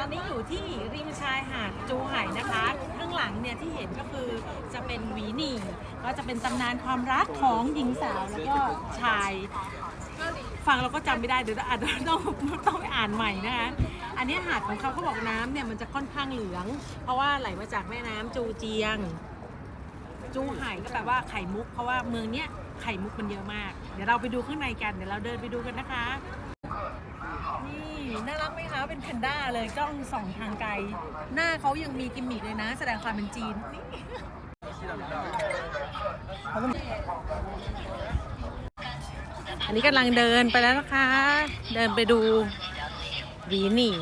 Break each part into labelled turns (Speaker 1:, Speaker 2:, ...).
Speaker 1: ตอนนี้อยู่ที่ริมชายหาดจูไห่นะคะ ข้างหลังเนี่ยที่เห็นก็คือจะเป็นหวีหนีก็จะเป็นตำนานความรักของหญิงสาวแล้วก็ชาย ฟังเราก็จำไม่ได้เดี๋ยวอาจจะต้องต้องไปอ่านใหม่นะคะ อันนี้หาดของเขาเขาบอกน้ำเนี่ยมันจะค่อนข้างเหลือง เพราะว่าไหลมาจากแม่น้ำจูเจียง จูไห่ก็แปลว่าไข่มุก เพราะว่าเมืองเนี้ยไข่มุกมันเยอะมาก เดี๋ยวเราไปดูข้างในกัน เดี๋ยวเราเดินไปดูกันนะคะ น่ารักไหมคะเป็นแพนด้าเลยกล้องส่องทางไกล หน้าเขายังมีกิมมิกเลยนะ แสดงความเป็นจีนนี่อันนี้กำลังเดินไปแล้วนะคะ เดินไปดูวีนี่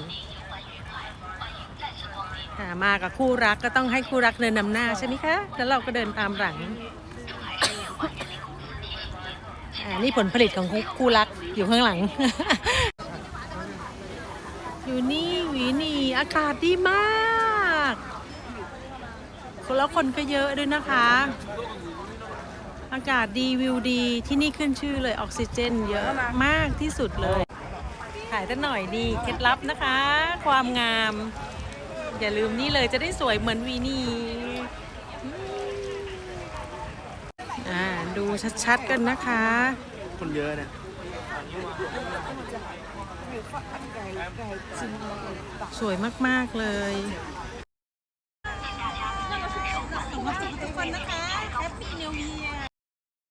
Speaker 1: อ่ามากับคู่รักก็ต้องให้คู่รักเดินนำหน้าใช่ไหมคะ แล้วเราก็เดินตามหลังอ่านี่ผลผลิตของคู่รักอยู่ข้างหลัง อยู่นี่หวีหนี่อากาศดีมากแล้วคนก็เยอะด้วยนะคะ อากาศดีวิวดีที่นี่ขึ้นชื่อเลยออกซิเจน เยอะมากที่สุดเลยถ่ายตั้งหน่อยดีเคล็ดลับนะคะ ความงาม อย่าลืมนี่เลยจะได้สวยเหมือนวีนี่อ่าดูชัดๆกันนะคะ
Speaker 2: คนเยอะเนี่ย
Speaker 1: สวยมาก ๆ เลยทุกคนนะคะ